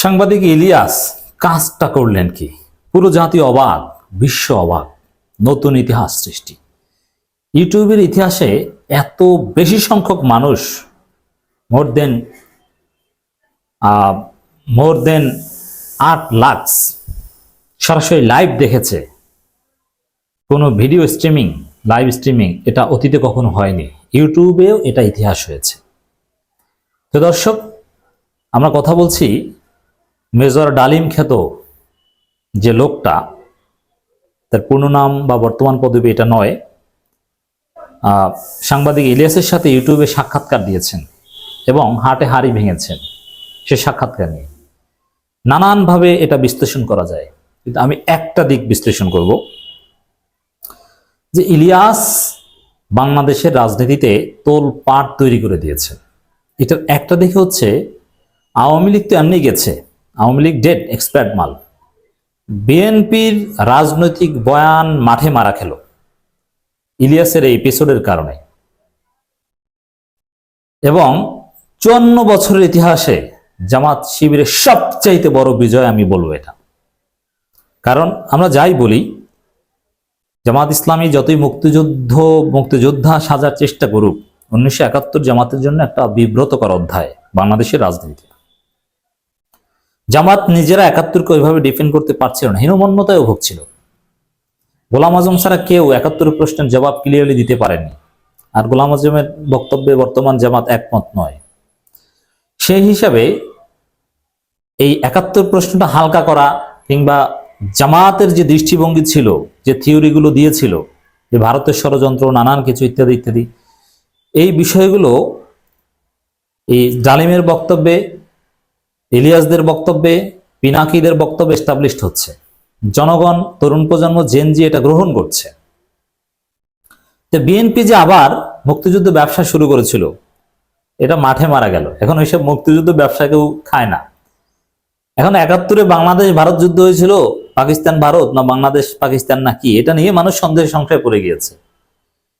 সাংবাদিক ইলিয়াস, কাজটা করলেন কি? পুরো জাতি অবাক, বিশ্ব অবাক, নতুন ইতিহাস সৃষ্টি। ইউটিউবের ইতিহাসে এত বেশি সংখ্যক মানুষ, মোর দেন মোর দেন আট লাক্স সরাসরি লাইভ দেখেছে। কোনো ভিডিও স্ট্রিমিং, লাইভ স্ট্রিমিং এটা অতীতে কখনো হয়নি। ইউটিউবেও এটা ইতিহাস হয়েছে। তো দর্শক, আমরা কথা বলছি মেজর ডালিম খ্যাত যে লোকটা, তার পূর্ণ নাম বা বর্তমান পদবি এটা নয় সাংবাদিক ইলিয়াসের সাথে ইউটিউবে সাক্ষাৎকার দিয়েছেন এবং হাটে হাড়ি ভেঙেছেন। সে সাক্ষাৎকার নিয়ে। নানানভাবে এটা বিশ্লেষণ করা যায়। কিন্তু আমি একটা দিক বিশ্লেষণ করব, যে ইলিয়াস বাংলাদেশের রাজনীতিতে তোল পাট তৈরি করে দিয়েছে। এটার একটা দিকে হচ্ছে, আওয়ামী লীগ তো এমনি গেছে আওয়ামী লীগ ডেড এক্সপার্ট মাল। বিএনপির রাজনৈতিক বয়ান মাঠে মারা খেল। ইলিয়াসের এই এপিসোডের কারণে। এবং চুয়ান্ন বছরের ইতিহাসে জামাত শিবিরের সবচাইতে বড় বিজয় আমি বলব এটা। কারণ আমরা যাই বলি, জামাত ইসলামী যতই মুক্তিযুদ্ধ, মুক্তিযোদ্ধা সাজার চেষ্টা করুক, উনিশশো একাত্তর জামাতের জন্য একটা বিব্রতকর অধ্যায়, বাংলাদেশের রাজনীতি জামাত নিজেরা একাত্তরকে ওইভাবে ডিফেন্ড করতে পারছিল না হীনমন্যতায় ভুগছিল। গোলাম আজম ছাড়া কেউ একাত্তর প্রশ্নের জবাব ক্লিয়ারলি দিতে পারেনি আর গোলাম আজমের বক্তব্যে বর্তমান জামাত একমত নয়। সেই হিসাবে এই একাত্তর প্রশ্নটা হালকা করা কিংবা জামাতের যে দৃষ্টিভঙ্গি ছিল, যে থিওরিগুলো দিয়েছিল, যে ভারতের ষড়যন্ত্র, নানান কিছু ইত্যাদি ইত্যাদি, এই বিষয়গুলো এই জালিমের বক্তব্যে ইলিয়াসদের বক্তব্যে, পিনাকিদের বক্তব্যে এস্টাবলিশড হচ্ছে। জনগণ, তরুণ প্রজন্ম জেনজি এটা গ্রহণ করছে। তো বিএনপি যে আবার মুক্তিযুদ্ধ ব্যবসা শুরু করেছিল, এটা মাঠে মারা গেল। এখন ওইসব মুক্তিযুদ্ধ ব্যবসা কেউ খায় না। এখন একাত্তরে বাংলাদেশ ভারত যুদ্ধ হয়েছিল, পাকিস্তান ভারত না বাংলাদেশ, পাকিস্তান না কি, এটা নিয়ে মানুষ সন্দেহের সংখ্যায় পড়ে গিয়েছে।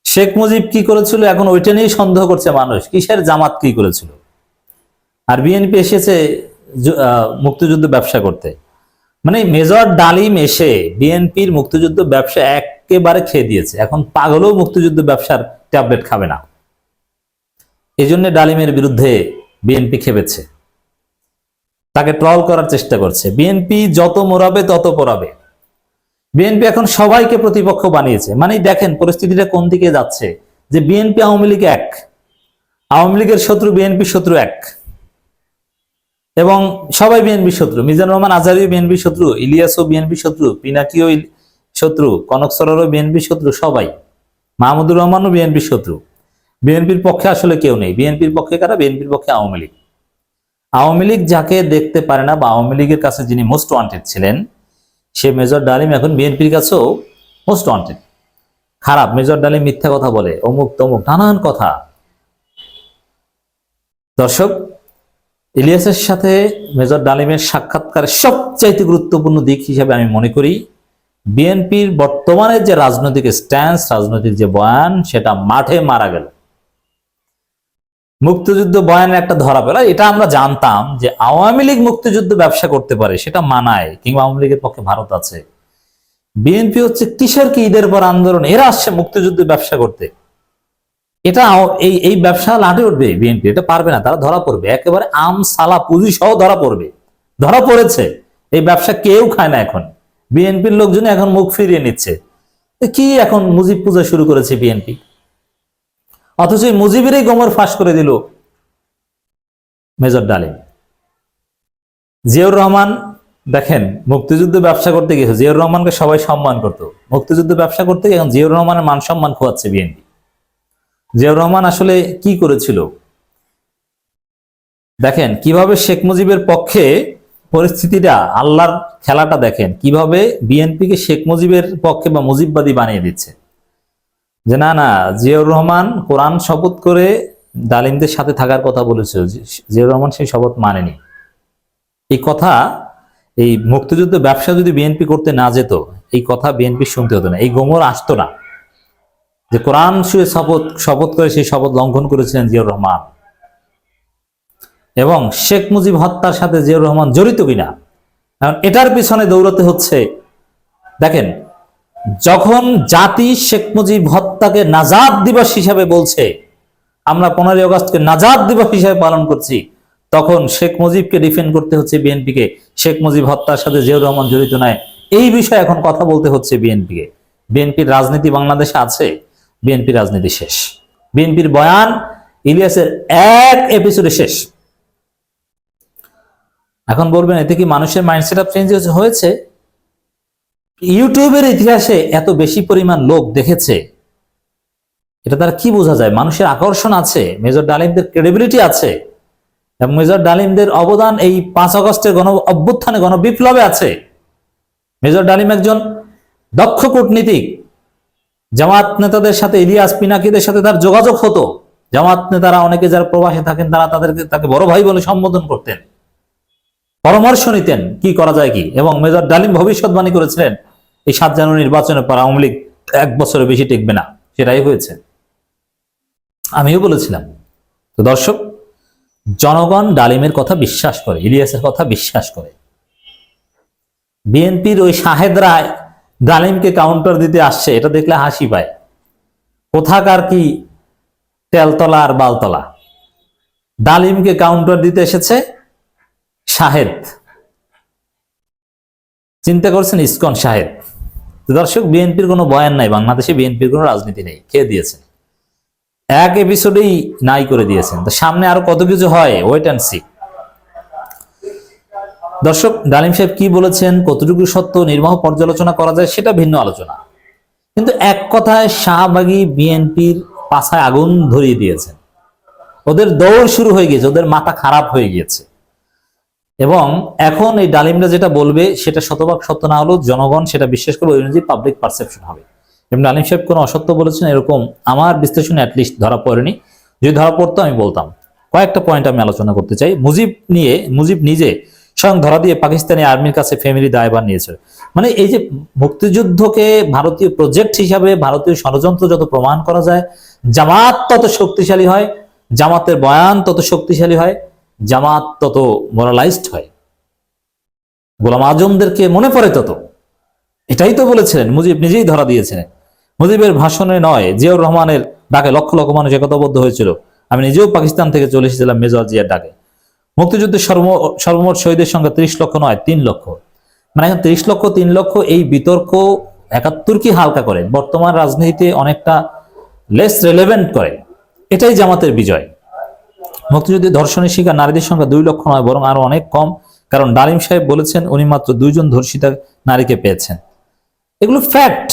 শেখ মুজিব কি করেছিল, এখন ওইটা নিয়েই সন্দেহ করছে মানুষ, কিসের জামাত কি করেছিল? আর বিএনপি এসেছে মুক্তিযুদ্ধ ব্যবসা করতে। মানে মেজর ডালিম এসে বিএনপির মুক্তিযুদ্ধ ব্যবসা একেবারে খেয়ে দিয়েছে। এখন পাগলও মুক্তিযুদ্ধ ব্যবসার ট্যাবলেট খাবে না। এই জন্য ডালিমের বিরুদ্ধে বিএনপি খেপেছে। তাকে ট্রল করার চেষ্টা করছে। বিএনপি যত মোরাবে তত পড়াবে। বিএনপি এখন সবাইকে প্রতিপক্ষ বানিয়েছে। মানে দেখেন, পরিস্থিতিটা কোন দিকে যাচ্ছে? যে বিএনপি আওয়ামী লীগ এক, আওয়ামী লীগের শত্রু বিএনপি শত্রু এক। এবং সবাই বিএনপি শত্রু মিজানুর রহমান আজহারিও বিএনপি শত্রু, ইলিয়াসও বিএনপি শত্রু, পিনাকিও শত্রু, কনক সরোরও বিএনপি শত্রু, সবাই। মাহমুদুর রহমানও বিএনপি শত্রু। বিএনপির পক্ষে আসলে কেউ নেই। বিএনপির পক্ষে কারা? বিএনপির পক্ষে আওয়ামী লীগ। আওয়ামী লীগ যাকে দেখতে পারে না বা আওয়ামী লীগের কাছে যিনি মোস্ট ওয়ান্টেড ছিলেন, সে মেজর ডালিম এখন বিএনপির কাছেও মোস্ট ওয়ান্টেড খারাপ, মেজর ডালিম মিথ্যা কথা বলে, অমুক তমুক, নানান কথা। দর্শক ইলিয়াসের সাথে মেজর ডালিমের সাক্ষাৎকারের সবচাইতে গুরুত্বপূর্ণ দিক হিসাবে আমি মনে করি, বিএনপির বর্তমানে যে রাজনৈতিক স্ট্যান্স রাজনৈতিক যে বয়ান, সেটা মাঠে মারা গেল। মুক্তিযুদ্ধ বয়ানের একটা ধরা পেল এটা আমরা জানতাম যে আওয়ামী লীগ মুক্তিযুদ্ধ ব্যবসা করতে পারে, সেটা মানায়, কিংবা আওয়ামী লীগের পক্ষে ভারত আছে। বিএনপি হচ্ছে কিসের কি ঈদের পর আন্দোলন, এরা আসছে মুক্তিযুদ্ধ ব্যবসা করতে। এটা এই এই ব্যবসা লাটে উঠবে বিএনপি এটা পারবে না, তারা ধরা পড়বে। একেবারে আম, সালা, পুঁজি সহ ধরা পড়বে। ধরা পড়েছে। এই ব্যবসা কেউ খায় না এখন। বিএনপির লোকজন এখন মুখ ফিরিয়ে নিচ্ছে। কি এখন মুজিব পূজা শুরু করেছে বিএনপি অথচ এই মুজিবেরই গোমর ফাঁস করে দিল মেজর ডালিম। জিয়াউর রহমান, দেখেন, মুক্তিযুদ্ধ ব্যবসা করতে গিয়েছে জিয়াউর রহমানকে সবাই সম্মান করতো। মুক্তিযুদ্ধ ব্যবসা করতে এখন জিয়াউর রহমানের মান সম্মান খোয়াচ্ছে বিএনপি জিয়াউর রহমান আসলে কি করেছিল? দেখেন, কীভাবে শেখ মুজিবের পক্ষে পরিস্থিতিটা, আল্লাহর খেলাটা দেখেন, কীভাবে বিএনপিকে শেখ মুজিবের পক্ষে বা মুজিববাদী বানিয়ে দিচ্ছে। যে না না, জিয়াউর রহমান কোরআন শপথ করে ডালিমদের সাথে থাকার কথা বলেছিল জি- জিয়াউর রহমান সেই শপথ মানেনি। এই কথা, এই মুক্তিযুদ্ধ ব্যবসা যদি বিএনপি করতে না যেত, এই কথা বিএনপি শুনতে হতো না। এই গোমর আসতো না। যে কোরআন শুয়ে শপথ শপথ করে সেই শপথ লঙ্ঘন করেছিলেন জিয়াউর রহমান। এবং শেখ মুজিব হত্যার সাথে জিয়াউর রহমান জড়িত কিনা? কারণ এটার পিছনে দৌড়াতে হচ্ছে, দেখেন, যখন জাতি শেখ মুজিব হত্যাকে নাজাদ দিবস হিসাবে বলছে, আমরা পনেরোই আগস্টকে নাজাদ দিবস হিসাবে পালন করছি, তখন শেখ মুজিবকে ডিফেন্ড করতে হচ্ছে বিএনপিকে। শেখ মুজিব হত্যার সাথে জিয়াউর রহমান জড়িত নয়, এই বিষয়ে এখন কথা বলতে হচ্ছে বিএনপিকে। বিএনপির রাজনীতি বাংলাদেশে আছে বিএনপি রাজনীতি শেষ। বিএনপির বয়ান ইলিয়াসের এক এপিসোডে শেষ। এখন বলবেন, এতে কি মানুষের মাইন্ডসেট আপ চেঞ্জ হয়েছে? ইউটিউবের ইতিহাসে এত বেশি পরিমাণ লোক দেখেছে। এটা তারা কি বোঝা যায়? মানুষের আকর্ষণ আছে, মেজর ডালিমদের ক্রেডিবিলিটি আছে, এবং মেজর ডালিমদের অবদান এই পাঁচ আগস্টের গণ অভ্যুত্থানে গণবিপ্লবে আছে। মেজর ডালিম একজন দক্ষ কূটনীতিক জামাত নেতাদের সাথে ইলিয়াস পিনাকিদের সাথে তার যোগাযোগ হতো। জামাত নেতারা অনেকে যারা প্রবাসে থাকেন, তারা তাদেরকে, তাকে বড় ভাই বলে সম্বোধন করতেন। পরামর্শ নিতেন কি করা যায় কি। এবং মেজর ডালিম ভবিষ্যৎবাণী করেছিলেন, এই সাত জানুয়ারি নির্বাচনের পর আওয়ামী লীগ এক বছরের বেশি টিকবে না। সেটাই হয়েছে। আমিও বলেছিলাম। তো দর্শক, জনগণ ডালিমের কথা বিশ্বাস করে, ইলিয়াসের কথা বিশ্বাস করে। বিএনপির ওই শাহেদরা ডালিমকে কাউন্টার দিতে আসছে, এটা দেখলে হাসি পায়। কোথাকার কি তেলতলা আর বালতলা। ডালিমকে কাউন্টার দিতে এসেছে শাহেদ। চিন্তা করছেন ইসকন শাহেদ। দর্শক, বিএনপির কোনো বয়ান নাই, বাংলাদেশে বিএনপির কোনো রাজনীতি নেই, কে দিয়েছেন? এক এপিসোডেই নাই করে দিয়েছেন। তো সামনে আরও কত কিছু হয় ওয়েট অ্যান্ড সি দর্শক, ডালিম সাহেব কি বলেছেন, কতটুকু সত্য, নির্বাহ পর্যালোচনা করা যায় সেটা ভিন্ন আলোচনা। কিন্তু এক কথায় শাহবাগী বিএনপির পাছায় আগুন ধরিয়ে দিয়েছেন। ওদের দৌড় শুরু হয়ে গিয়েছে, ওদের মাথা খারাপ হয়ে গিয়েছে। এবং এখন এই ডালিমরা যেটা বলবে, সেটা শতভাগ সত্য না হলেও জনগণ সেটা বিশ্বাস করবে, ওই অনুযায়ী পাবলিক পারসেপশন হবে। এবং ডালিম সাহেব কোনো অসত্য বলেছেন, এরকম আমার বিশ্লেষণে অ্যাটলিস্ট ধরা পড়েনি। যদি ধরা পড়তো আমি বলতাম। কয়েকটা পয়েন্ট আমি আলোচনা করতে চাই। মুজিব নিয়ে, মুজিব নিজে স্বয়ং ধরা দিয়ে পাকিস্তানি আর্মির কাছে ফ্যামিলি দায়ভার নিয়েছে মানে এই যে মুক্তিযুদ্ধকে ভারতীয় প্রজেক্ট হিসাবে ভারতীয় ষড়যন্ত্র যত প্রমাণ করা যায়, জামাত তত শক্তিশালী হয়, জামাতের বয়ান তত শক্তিশালী হয়, জামাত তত মোরালাইজড হয়। গোলাম আজমদেরকে মনে পড়ে তত। এটাই তো বলেছিলেন, মুজিব নিজেই ধরা দিয়েছিলেন। মুজিবের ভাষণে নয়, জিয়াউর রহমানের ডাকে লক্ষ লক্ষ মানুষ একতাবদ্ধ হয়েছিল। আমি নিজেও পাকিস্তান থেকে চলে এসেছিলাম মেজর জিয়ার ডাকে। মুক্তিযুদ্ধের সর্ব, সর্বমোট শহীদের সংখ্যা ত্রিশ লক্ষ নয়, তিন লক্ষ। মানে এখন ত্রিশ লক্ষ, তিন লক্ষ এই বিতর্ক একাত্তর কি হালকা করে? বর্তমান রাজনীতিতে অনেকটা লেস রেলেভেন্ট করে। এটাই জামাতের বিজয়। মুক্তিযুদ্ধে ধর্ষণের শিকার নারীদের সংখ্যা দুই লক্ষ নয়, বরং আরও অনেক কম। কারণ ডালিম সাহেব বলেছেন, উনি মাত্র দুইজন ধর্ষিতা নারীকে পেয়েছেন। এগুলো ফ্যাক্ট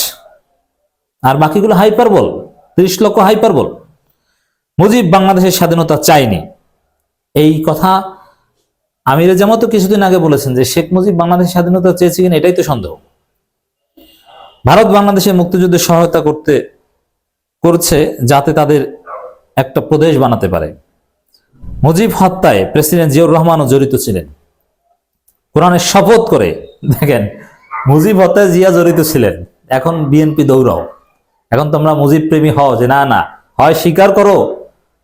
আর বাকিগুলো হাইপার বল ত্রিশ লক্ষ হাইপার বল মুজিব বাংলাদেশের স্বাধীনতা চায়নি। এই কথা আমির জামাত কিছুদিন আগে বলেছেন যে শেখ মুজিব বাংলাদেশ স্বাধীনতা চেয়েছে কিনা এটাই তো সন্দেহ। ভারত বাংলাদেশের মুক্তিযুদ্ধে সহায়তা করতে, করছে যাতে তাদের একটা প্রদেশ বানাতে পারে। মুজিব হত্যায় প্রেসিডেন্ট জিয়াউর রহমানও জড়িত ছিলেন। কোরআনের শপথ করে, দেখেন, মুজিব হত্যায় জিয়া জড়িত ছিলেন। এখন বিএনপি দৌড়াও। এখন তোমরা মুজিব প্রেমী হও যে না না, হয় স্বীকার করো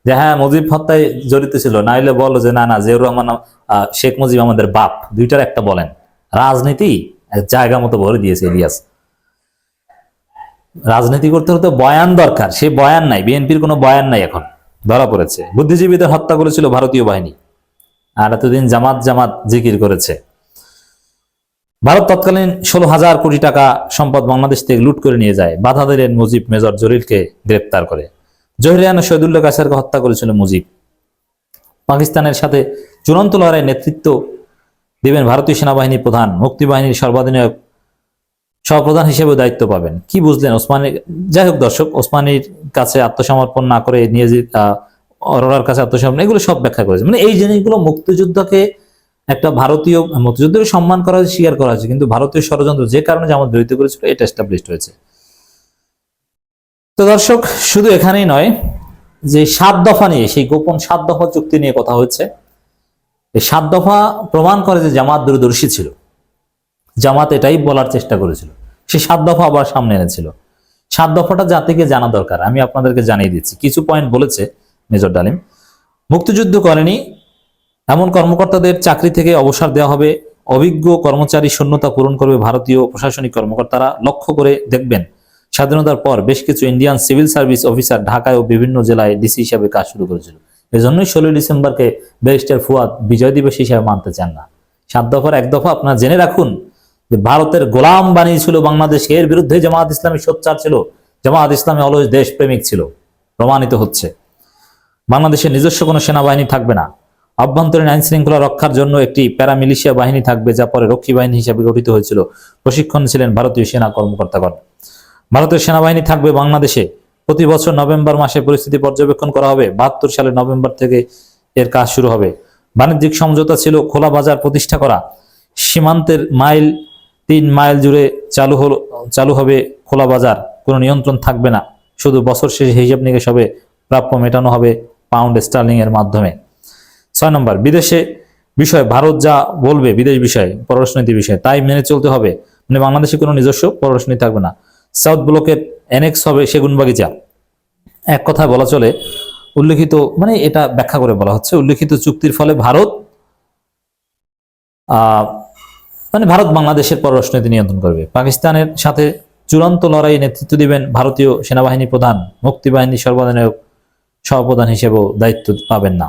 যে হ্যাঁ মুজিব হত্যায় জড়িত ছিল। না হলে বলো যে, না না, জিয়াউর রহমান শেখ মুজিব আমাদের বাপ। দুইটার একটা বলেন। রাজনীতি জায়গা মতো ভরে দিয়েছে ইলিয়াস। রাজনীতি করতে হলে বয়ান দরকার। সে বয়ান নাই, বিএনপির কোনো বয়ান নাই এখন। ধরা পড়েছে। বুদ্ধিজীবীদের হত্যা করেছিল ভারতীয় বাহিনী। আর এতদিন জামাত জামাত জিকির করেছে। ভারত তৎকালীন ষোলো হাজার কোটি টাকা সম্পদ বাংলাদেশ থেকে লুট করে নিয়ে যায়। বাধা দিলেন মুজিব মেজর জলিলকে গ্রেপ্তার করে। জহিরিয়ান শহীদুল্লাহ কাসারকে হত্যা করেছিল মুজিব। পাকিস্তানের সাথে চূড়ান্ত লড়াই নেতৃত্ব দেবেন ভারতীয় সেনাবাহিনী প্রধান, মুক্তিবাহিনীর সর্বাধিনায়ক, সহপ্রধান হিসেবে দায়িত্ব পাবেন। কি বুঝলেন ওসমানী? যাই হোক দর্শক, ওসমানীর কাছে আত্মসমর্পণ না করে নিয়ে অরোরার কাছে আত্মসমর্পণ, এগুলো সব ব্যাখ্যা করেছে। মানে এই জিনিসগুলো মুক্তিযুদ্ধকে একটা ভারতীয়, মুক্তিযুদ্ধকে সম্মান করা হয়েছে স্বীকার করা হয়েছে। কিন্তু ভারতীয় ষড়যন্ত্র যে কারণে যে জড়িত করেছিল, এটা এস্টাবলিশড হয়েছে। তো দর্শক, শুধু এখানেই নয়, যে সাত দফা নিয়ে, সেই গোপন সাত দফা চুক্তি নিয়ে কথা হচ্ছে। সাত দফা প্রমাণ করে যে জামাত দূরদর্শী ছিল। জামাত এটাই বলার চেষ্টা করেছিল। সে সাত দফা আবার সামনে এনেছিল। সাত দফাটা জাতিকে জানা দরকার। আমি আপনাদেরকে জানিয়ে দিচ্ছি। কিছু পয়েন্ট বলেছে মেজর ডালিম। মুক্তিযুদ্ধ করেনি। এমন কর্মকর্তাদের চাকরি থেকে অবসর দেওয়া হবে। অভিজ্ঞ কর্মচারী শূন্যতা পূরণ করবে ভারতীয় প্রশাসনিক কর্মকর্তারা। লক্ষ্য করে দেখবেন স্বাধীনতার পর বেশ কিছু ইন্ডিয়ান সিভিল সার্ভিস অফিসার ঢাকায় ও বিভিন্ন জেলায় ডিসি হিসাবে কাজ শুরু করেছিল। এজন্যই ষোলোই ডিসেম্বরকে ব্যারিস্টার ফুয়াদ বিজয় দিবস হিসাবে মানতে চান না। সাত দফার এক দফা আপনারা জেনে রাখুন যে ভারতের গোলাম বানিয়েছিল বাংলাদেশকে। এর বিরুদ্ধে জামাত ইসলামী সোচ্চার ছিল। জামাত ইসলামী দেশ প্রেমিক ছিল। প্রমাণিত হচ্ছে। বাংলাদেশের নিজস্ব কোনো সেনাবাহিনী থাকবে না। অভ্যন্তরীণ আইন শৃঙ্খলা রক্ষার জন্য একটি প্যারামিলিশিয়া বাহিনী থাকবে, যা পরে রক্ষী বাহিনী হিসাবে গঠিত হয়েছিল। প্রশিক্ষণ ছিলেন ভারতীয় সেনা কর্মকর্তাগণ। ভারতের সেনাবাহিনী থাকবে বাংলাদেশে। প্রতি বছর নভেম্বর মাসে পরিস্থিতি পর্যবেক্ষণ করা হবে। বাহাত্তর সালের নভেম্বর থেকে এর কাজ শুরু হবে। বাণিজ্যিক সমঝোতা ছিল খোলা বাজার প্রতিষ্ঠা করা। সীমান্তের মাইল, তিন মাইল জুড়ে চালু হল, চালু হবে খোলা বাজার। কোনো নিয়ন্ত্রণ থাকবে না। শুধু বছর শেষে হিসাব নিকেশ হবে। প্রাপ্য মেটানো হবে পাউন্ড স্টার্লিং এর মাধ্যমে। ছয় নম্বর, বিদেশে বিষয়। ভারত যা বলবে বিদেশ বিষয়ে, পররাষ্ট্রনীতি বিষয়ে, তাই মেনে চলতে হবে। মানে বাংলাদেশে কোনো নিজস্ব পররাষ্ট্রনীতি থাকবে না। সাউথ ব্লকের এনেক্স হবে সেগুন বাগিচা এক কথায় বলা চলে, উল্লেখিত মানে এটা ব্যাখ্যা করে বলা হচ্ছে, উল্লেখিত চুক্তির ফলে ভারত মানে ভারত বাংলাদেশের পররাষ্ট্রনীতি নিয়ন্ত্রণ করবে। পাকিস্তানের সাথে চূড়ান্ত লড়াই নেতৃত্ব দিবেন ভারতীয় সেনাবাহিনী প্রধান, মুক্তিবাহিনী সর্বাধিনায়ক সহপ্রধান হিসেবেও দায়িত্ব পাবেন না।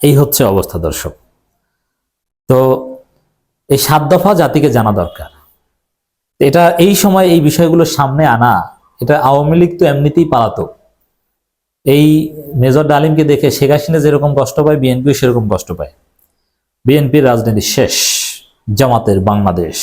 এই হচ্ছে অবস্থা দর্শক। তো এই সাত দফা জাতিকে জানা দরকার। এটা এই সময় এই বিষয়গুলো সামনে আনা, এটা আওয়ামী লীগ তো এমনিতেই পালাতো। এই মেজর ডালিমকে দেখে শেখ হাসিনা যেরকম কষ্ট পায়, বিএনপিও সেরকম কষ্ট পায়। বিএনপির রাজনীতি শেষ, জামাতের বাংলাদেশ।